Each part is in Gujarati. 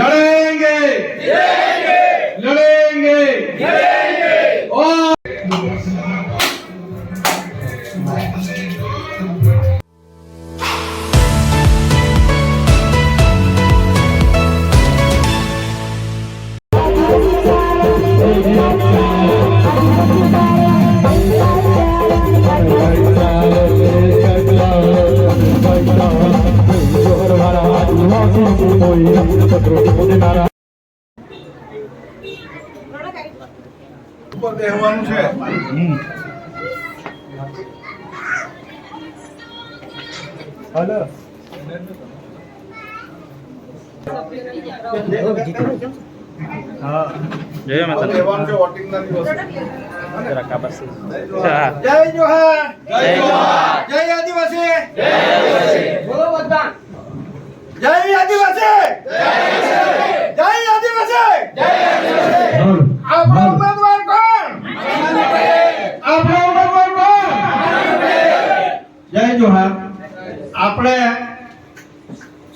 লড়াই બેહવાનું છે જય માતા બેહવાનું છે વોટિંગના દિવસે જરા કાબા સે હા. જય જોહાર જય જોહાર જય આદિવાસી જય આદિવાસી બોલો બધા જય આદિવાસી જય આદિવાસી આપણો ઉમેદવાર કોણ આપણો ઉમેદવાર કોણ જય જોહાર આપણે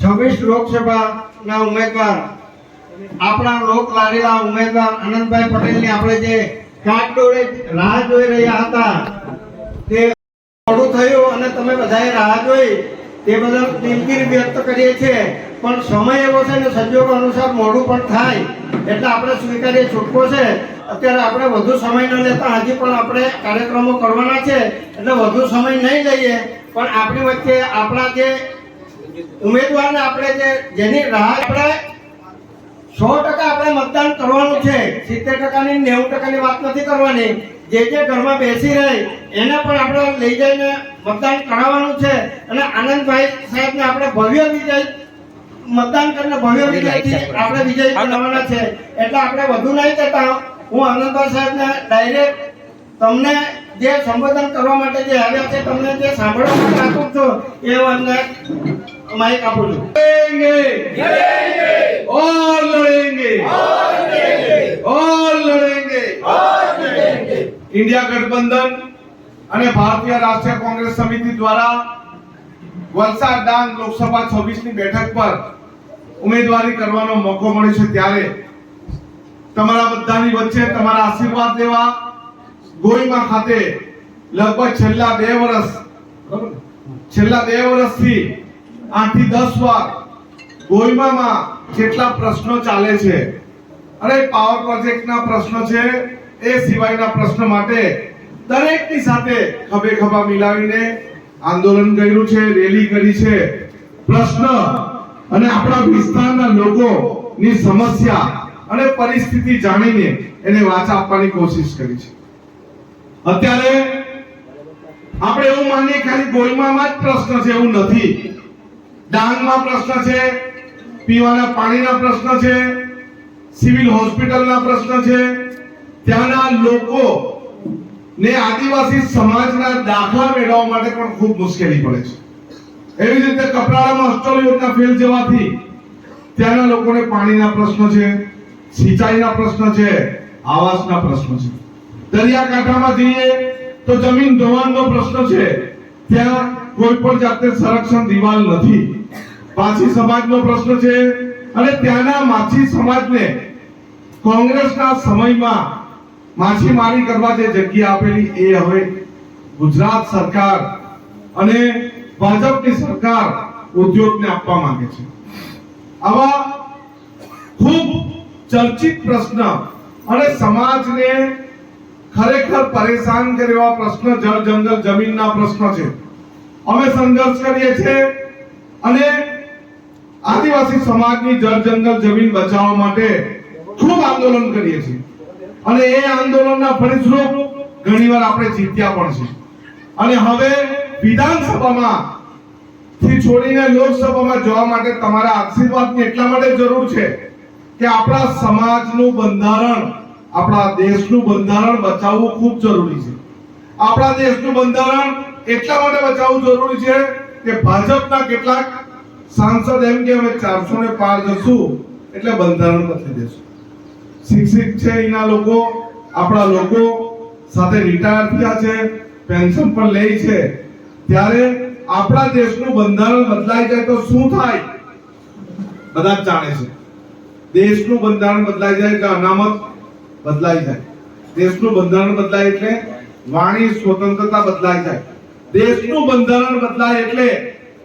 છવ્વીસ લોકસભાના ઉમેદવાર, આપણા લોક લાડીલા ઉમેદવાર આનંદભાઈ પટેલની આપણે જે કાટડોળે રાહ જોઈ રહ્યા હતા, તે મોડું થયું અને તમે બધાએ રાહ જોઈ, તે બદલ દિલગીરી વ્યક્ત કરીએ છીએ. પણ સમય એવો છે ને સંજોગો અનુસાર મોડું પણ થાય. એટલે આપણે સ્વીકારીએ છૂટકો છે. અત્યારે આપણે વધુ સમય ન લેતા હજી પણ આપણે કાર્યક્રમો કરવાના છે એટલે વધુ સમય નહીં લઈએ. પણ આપણી વચ્ચે આપણા જે ઉમેદવારને આપણે જે જેની રાહ આપણે સો ટકા આપણે મતદાન કરવાનું છે સિત્તેર ટકાની નેવું ટકાની વાત નથી કરવાની. જે જે ઘરમાં બેસી રહે એને પણ આપણે લઈ જઈને મતદાન કરાવવાનું છે. અને આનંદભાઈ સાહેબને આપણે ભવ્ય વિજય મતદાન કરીને ભવ્ય વિજયથી આપણે વિજય બનાવવાના છે. એટલે આપણે વધુ નહીં કહેતા. હું આનંદભાઈ સાહેબને ડાયરેક્ટ તમને જે સંબોધન કરવા માટે જે આવ્યા છે તમને જે સાંભળવા માટે આપું છું એ અમને માઇક આપું છું. લડેંગે. ઓર લડેંગે. ઓર ઇન્ડિયા ગઠબંધન અને ભારતીય રાષ્ટ્રીય કોંગ્રેસ સમિતિ દ્વારા વલસાડ ડાંગ લોકસભા છવ્વીસની બેઠક પર ઉમેદવારી કરવાનો મોકો મળ્યો છે ત્યારે તમારા બધાની વચ્ચે તમારા આશીર્વાદ લેવા ગોઈમાં ખાતે લગભગ છેલ્લા બે વર્ષ છેલ્લા બે વર્ષથી આઠથી દસ વાર ગોઈમામાં કેટલા પ્રશ્નો ચાલે છે અને પાવર પ્રોજેક્ટના પ્રશ્નો છે, એ સિવાયના પ્રશ્ન માટે દરેકની સાથે ખભે ખભા મિલાવીને આંદોલન કર્યું છે, રેલી કરી છે. પ્રશ્ન અને આપણા વિસ્તારના લોકોની સમસ્યા અને પરિસ્થિતિ જાણીને એને વાચા આપવાની કોશિશ કરી છે. અત્યારે આપણે એવું માનીએ ખાલી ગોઈમામાં જ પ્રશ્ન છે, એવું નથી. ડાંગમાં પ્રશ્ન છે, પીવાના પાણીના પ્રશ્ન છે, સિવિલ હોસ્પિટલના પ્રશ્ન છે. ત્યાંના લોકો ને આદિવાસી સમાજના દાખલા મેળવવા માટે પણ ખૂબ મુશ્કેલી પડે છે. એવી જ રીતે કપરાડામાં અસ્ટોલ યોજના ફેલ જવાથી ત્યાંના લોકોને પાણીના પ્રશ્ન છે સિંચાઈના પ્રશ્ન છે, આવાસના પ્રશ્ન છે. દરિયાકાંઠામાં જઈએ તો જમીન ધોવાણનો પ્રશ્ન છે. ત્યાં કોઈ પણ જાતે સંરક્ષણ દિવાલ નથી. પાછી સમાજનો પ્રશ્ન છે અને ત્યાંના માછી સમાજને કોંગ્રેસના સમયમાં માછીમારી કરવા જે જગ્યા આપેલી એ હવે ગુજરાત સરકાર અને ભાજપની સરકાર ઉદ્યોગને આપવા માંગે છે. આવા ખૂબ ચર્ચિત પ્રશ્ન અને સમાજને ખરેખર પરેશાન કરે એવા પ્રશ્ન જળ જંગલ જમીનના પ્રશ્ન છે. અમે સંઘર્ષ કરીએ છીએ અને આદિવાસી સમાજની જળ જંગલ જમીન બચાવવા માટે ખૂબ આંદોલન કરીએ છીએ. અને એ આંદોલનના ફળસ્વરૂપ ઘણીવાર આપણે જીત્યા પણ છે અને હવે વિધાનસભામાં થી છોડીને લોકસભામાં જવા માટે તમારા આશીર્વાદની એટલા માટે જરૂર છે કે આપણા સમાજનું બંધારણ, આપણા દેશનું બંધારણ બચાવવું ખૂબ જરૂરી છે. આપણા દેશનું બંધારણ એટલા માટે બચાવવું જરૂરી છે કે ભાજપના કેટલાક સાંસદ એમ કે અમે ચારસો ને પાર જશું એટલે બંધારણ બદલી દેશું. શિક્ષિત છે એના લોકો, આપણા લોકો સાથે રિટાયર થયા છે, પેન્શન પણ લે છે. ત્યારે આપણા દેશનું બંધારણ બદલાઈ જાય તો શું થાય? બધા જાણે છે. દેશનું બંધારણ બદલાઈ જાય એટલે અનામત બદલાઈ જાય. દેશનું બંધારણ બદલાય એટલે વાણી સ્વતંત્રતા બદલાઈ જાય. દેશનું બંધારણ બદલાય એટલે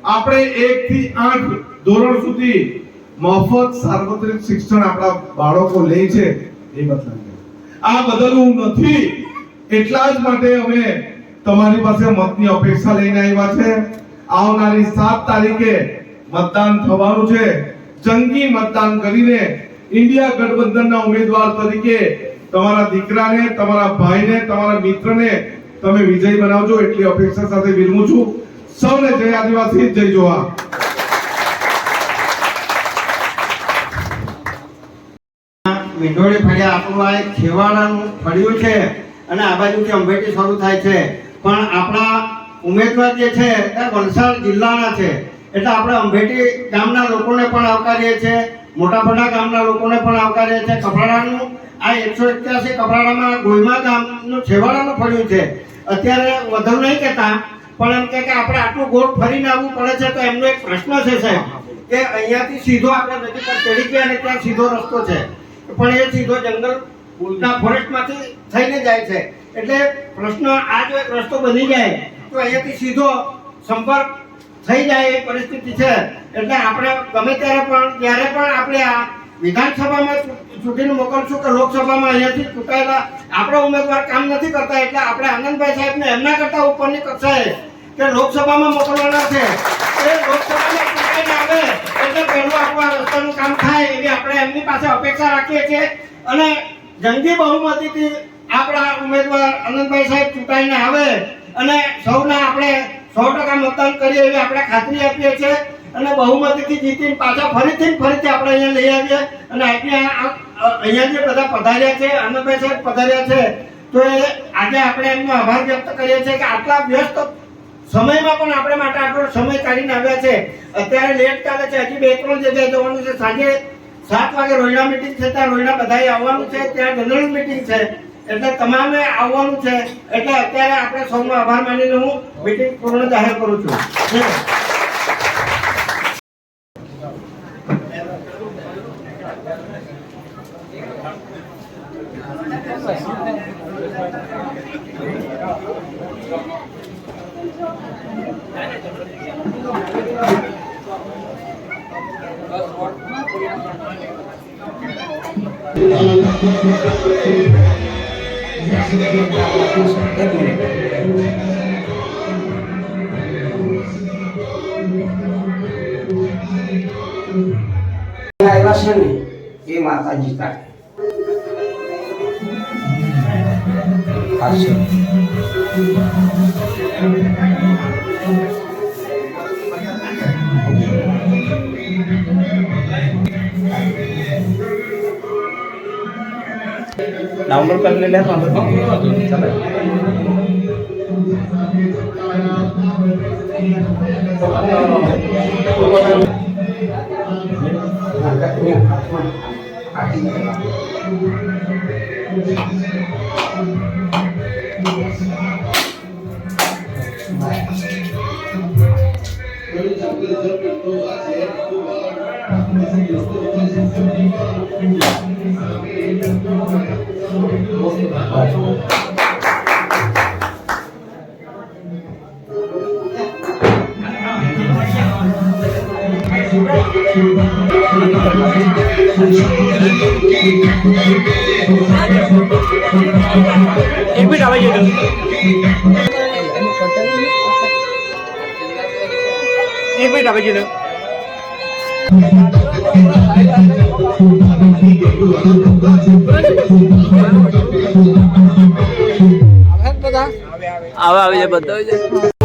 આપણે એક થી આઠ ધોરણ સુધી મફત સાર્વત્રિક શિક્ષણ આપણા બાળકો લે છે એ બદલાઈ જાય. આ બદલવું નથી. એટલા જ માટે અમે તમારી પાસે મતની અપેક્ષા લઈને આવ્યા છે. આવનારી સાત તારીખે મતદાન થવાનું છે. જંગી મતદાન કરીને ઇન્ડિયા ગઠબંધનના ઉમેદવાર તરીકે તમારા દીકરાને, તમારા ભાઈને, તમારા મિત્રને તમે વિજય બનાવજો. એટલી અપેક્ષા સાથે વિરમું છું. સૌને જય આદિવાસી, જય જોહાર. મીંઢોળી ફળિયા આપણું આ એક છેવાડાનું ફળિયું છે અને આ બાજુથી અંબેટી શરૂ થાય છે. પણ આપણા ઉમેદવાર જે છે એ વલસાડ જિલ્લાના છે. એટલે આપણે અંભેટી ગામના લોકોને પણ આવકારીએ છીએ મોટાપડા ગામના લોકોને પણ આવકારીએ છીએ. કપરાડાનું આ એકસો એક્યાસી કપરાડામાં ગોયમા ગામનું છેવાડાનું ફળ્યું છે. અત્યારે વધુ નહીં કહેતા, પણ એમ કે આપણે આટલું ગોળ ફરીને આવવું પડે છે તો એમનો એક પ્રશ્ન છે સાહેબ, કે અહીંયાથી સીધો આપણે નદી પર ચડી ગયા અને ત્યાં સીધો રસ્તો છે. પણ એ સીધો જંગલ ના ફોરેસ્ટમાંથી થઈને જાય છે. એટલે પ્રશ્ન આ જો એક રસ્તો બની જાય, તો અહીંયાથી સીધો સંપર્ક થઈ જાય એ પરિસ્થિતિ છે. એટલે આપણે ગમે ત્યારે પણ, જ્યારે પણ આપણે આ વિધાનસભામાં ચૂંટીને મોકલશું કે લોકસભામાં અહીંયાથી ચૂંટાયેલા આપણા ઉમેદવાર કામ નથી કરતા, એટલે આપણે આનંદભાઈ સાહેબને એમના કરતા ઉપરની કક્ષાએ કે લોકસભામાં મોકલવાના છે. એ લોકસભામાં ચૂંટાઈને આવે, એટલે પહેલું આપણું આ રસ્તાનું કામ થાય એવી આપણે એમની પાસે અપેક્ષા રાખીએ છીએ. અને જંગી બહુમતીથી આપણા ઉમેદવાર આનંદભાઈ સાહેબ ચૂંટાઈને આવે અને સૌના આપણે સો ટકા મતદાન કરીએ એવી આપણે ખાતરી આપીએ છીએ અને બહુમતીથી જીતીને પાછા ફરીથી ફરીથી આપણે અહીંયા લઈ આવીએ અને અહીંયા અહીંયા જે બધા પધાર્યા છે, આનંદભાઈ સાહેબ પધાર્યા છે, તો એ આજે આપણે એમનો આભાર વ્યક્ત કરીએ છીએ કે આટલા વ્યસ્ત સમયમાં પણ આપણે માટે આટલો સમય કાઢીને આવ્યા છે. અત્યારે લેટ ચાલે છે, હજી બે ત્રણ જગ્યાએ જવાનું છે. સાંજે સાત વાગે રોયડા મીટિંગ છે, ત્યાં રોયડા બધાએ આવવાનું છે, ત્યાં જનરલ મીટિંગ છે. એટલે તમામે આવવાનું છે. એટલે અત્યારે આપણે સૌનો આભાર માનીને હું મીટિંગ પૂર્ણ જાહેર કરું છું. આવ્યા છે ને એ માતાજી તારે नवंबर पहले Thank you. 고맙습니다. 일비 나와야 일비 나와야 આવે આવી જાય બધા